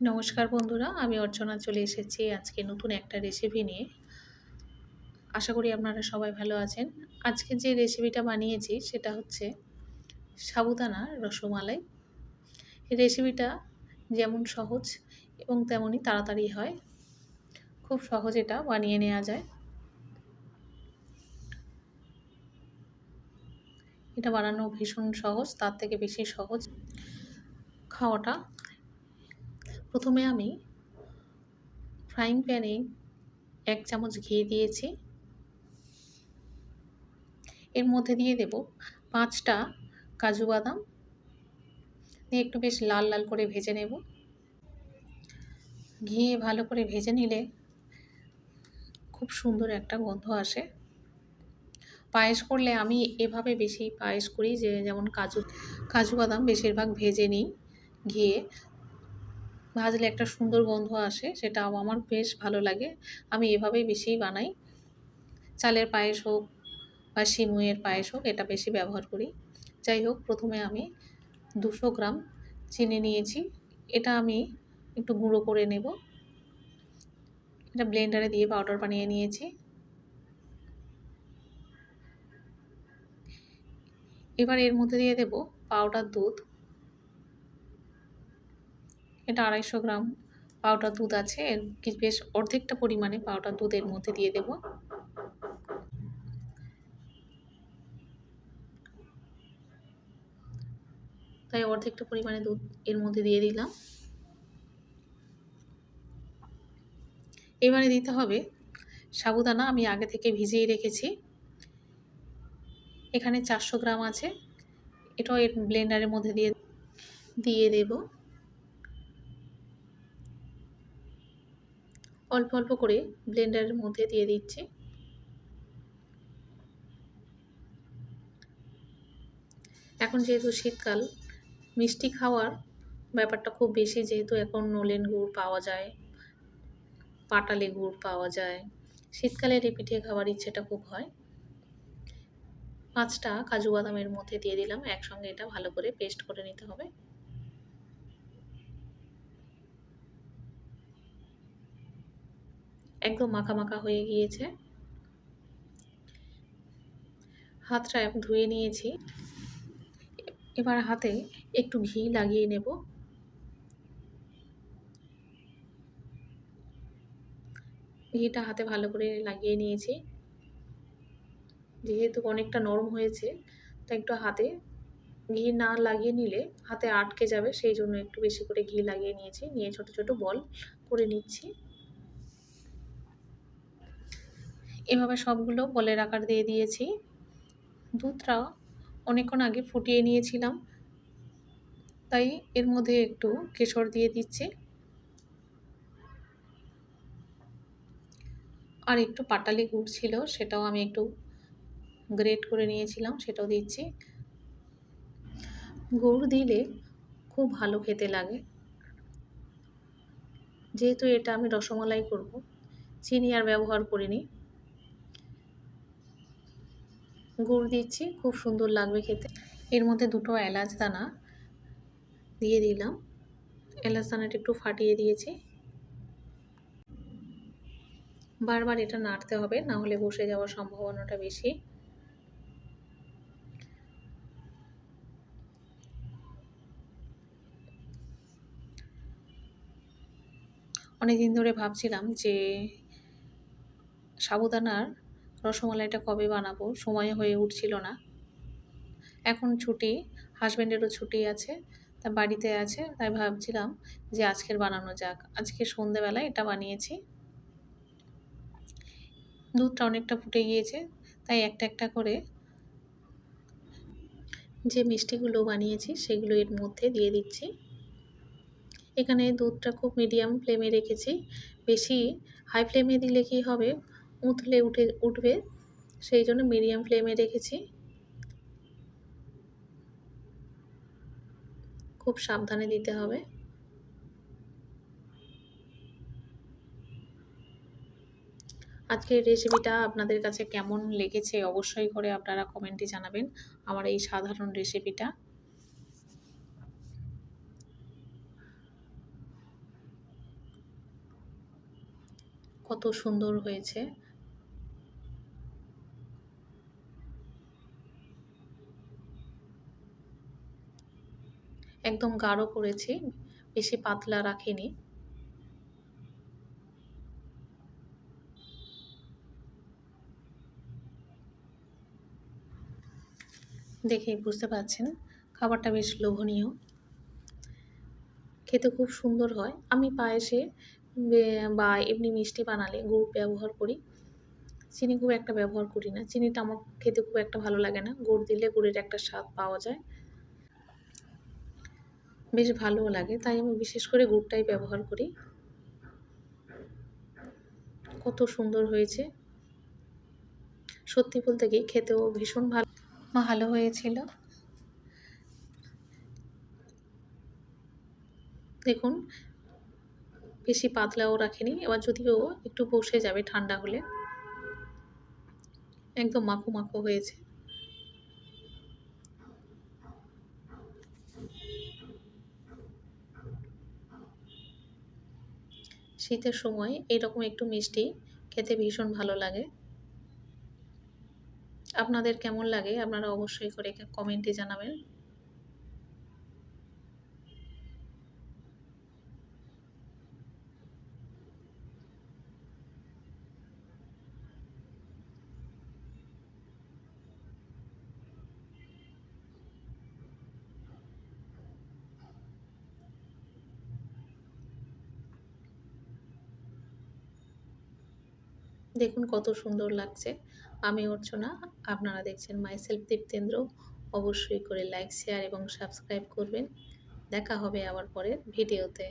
নমস্কার বন্ধুরা, আমি অর্চনা চলে এসেছি আজকে নতুন একটা রেসিপি নিয়ে। আশা করি আপনারা সবাই ভালো আছেন। আজকে যে রেসিপিটা বানিয়েছি সেটা হচ্ছে সাবুদানা রসমালাই। রেসিপিটা যেমন সহজ এবং তেমনই তাড়াতাড়ি হয়। খুব সহজ এটা বানিয়ে নেওয়া যায়। এটা বানানো ভীষণ সহজ, তার থেকে বেশি সহজ। খাওয়াটা প্রথমে আমি ফ্রাইং প্যানে এক চামচ ঘি দিয়েছি। এর মধ্যে দিয়ে দেব পাঁচটা কাজু বাদাম। দিয়ে একটু বেশ লাল লাল করে ভেজে নেব। ঘি ভালো করে ভেজে নিলে খুব সুন্দর একটা গন্ধ আসে। পায়েস করলে আমি এভাবে বেশি পায়েস করি যে যেমন কাজু কাজু বাদাম বেশিরভাগ ভেজে নিই ঘিয়ে। ভাজলে একটা সুন্দর গন্ধ আসে সেটা আমার বেশ ভালো লাগে। আমি এভাবেই বেশি বানাই। চালের পায়েস হোক বা সিমুয়ের পায়েস হোক, এটা বেশি ব্যবহার করি। যাই হোক, প্রথমে আমি দুশো গ্রাম চিনি নিয়েছি। এটা আমি একটু গুঁড়ো করে নেব। এটা ব্লেন্ডারে দিয়ে পাউডার বানিয়ে নিয়েছি। এবার এর মধ্যে দিয়ে দেব পাউডার দুধ। এটা আড়াইশো গ্রাম পাউডার দুধ আছে। এর বেশ অর্ধেকটা পরিমাণে পাউডার দুধ এর মধ্যে দিয়ে দেব। তাই অর্ধেকটা পরিমাণে দুধ এর মধ্যে দিয়ে দিলাম। এবারে দিতে হবে সাবুদানা, আমি আগে থেকে ভিজিয়ে রেখেছি। এখানে চারশো গ্রাম আছে। এটাও এর ব্লেন্ডারের মধ্যে দিয়ে দিয়ে দেবো। অল্প অল্প করে ব্লেন্ডারের মধ্যে দিয়ে দিচ্ছি। এখন যেহেতু শীতকাল, মিষ্টি খাওয়ার ব্যাপারটা খুব বেশি, যেহেতু এখন নলেন গুড় পাওয়া যায়, পাটালি গুড় পাওয়া যায়, শীতকালে এই পিঠে খাওয়ার ইচ্ছেটা খুব হয়। পাঁচটা কাজু বাদামের মধ্যে দিয়ে দিলাম, একসঙ্গে এটা ভালো করে পেস্ট করে নিতে হবে। একদম মাখা মাখা হয়ে গিয়েছে। হাতটা ধুয়ে নিয়েছি। এবার হাতে একটু ঘি লাগিয়ে নেব। ঘিটা হাতে ভালো করে লাগিয়ে নিয়েছি। যেহেতু অনেকটা নরম হয়েছে, তাই একটু হাতে ঘি না লাগিয়ে নিলে হাতে আটকে যাবে, সেই জন্য একটু বেশি করে ঘি লাগিয়ে নিয়েছি। নিয়ে ছোট ছোট বল করে নিচ্ছি। এভাবে সবগুলো বলের আকার দিয়ে দিয়েছি। দুধটা অনেকক্ষণ আগে ফুটিয়ে নিয়েছিলাম। তাই এর মধ্যে একটু কেশর দিয়ে দিচ্ছি। আর একটু পাটালি গুড় ছিল, সেটাও আমি একটু গ্রেট করে নিয়েছিলাম, সেটাও দিচ্ছি। গুড় দিলে খুব ভালো খেতে লাগে। যেহেতু এটা আমি রসমালাই করব, চিনি আর ব্যবহার করিনি। গুড় দিচ্ছি, খুব সুন্দর লাগবে খেতে। এর মধ্যে দুটো এলাচ দানা দিয়ে দিলাম। এলাচ দানাটা একটু ফাটিয়ে দিয়েছি। বারবার এটা নাড়তে হবে, না হলে বসে যাওয়ার সম্ভাবনাটা বেশি। অনেকদিন ধরে ভাবছিলাম যে সাবুদানার রসমালাইটা কবে বানাবো? সময় হয়ে উঠছিল না। এখন ছুটি হাজব্যান্ডেরও ছুটি আছে, তা বাড়িতে আছে, তাই ভাবছিলাম যে আজকের বানানো যাক। আজকে সন্ধেবেলায় এটা বানিয়েছি। দুধটা অনেকটা ফুটে গিয়েছে, তাই একটা একটা করে যে মিষ্টিগুলো বানিয়েছি সেগুলো এর মধ্যে দিয়ে দিচ্ছি। এখানে দুধটা খুব মিডিয়াম ফ্লেমে রেখেছি। বেশি হাই ফ্লেমে দিলে কি হবে? উতলে উঠে, উঠবে। সেই জন্য মিডিয়াম ফ্লেমে রেখেছি। খুব সাবধানে দিতে হবে। আজকের রেসিপিটা আপনাদের কাছে কেমন লেগেছে অবশ্যই করে আপনারা কমেন্টে জানাবেন। আমার এই সাধারণ রেসিপিটা কত সুন্দর হয়েছে। একদম গাঢ় করেছি, বেশি পাতলা রাখিনি। দেখে বুঝতে পারছেন, খাবারটা বেশ লোভনীয়। খেতে খুব সুন্দর হয়। আমি পায়েসে বা এমনি মিষ্টি বানালে, গুড় ব্যবহার করি। চিনি খুব একটা ব্যবহার করি না। চিনিটা আমার খেতে খুব একটা ভালো লাগে না। গুড় দিলে গুড়ের একটা স্বাদ পাওয়া যায়। বেশ ভালোও লাগে। তাই আমি বিশেষ করে গুড়টাই ব্যবহার করি। কত সুন্দর হয়েছে। সত্যি বলতে কি খেতেও ভীষণ ভালো ভালো হয়েছিল। দেখুন বেশি পাতলাও রাখিনি। এবার যদিও একটু বসে যাবে ঠান্ডা হলে। একদম মাখো মাখো হয়েছে। শীতের সময় এরকম একটু মিষ্টি খেতে ভীষণ ভালো লাগে। আপনাদের কেমন লাগে? আপনারা অবশ্যই করে কমেন্টে জানাবেন। দেখুন কত সুন্দর লাগছে। আমি অর্চনা, আপনারা দেখছেন মাই সেলফ দীপ্তেন্দ্র। অবশ্যই করে লাইক শেয়ার এবং সাবস্ক্রাইব করবেন। দেখা হবে আবার পরের ভিডিওতে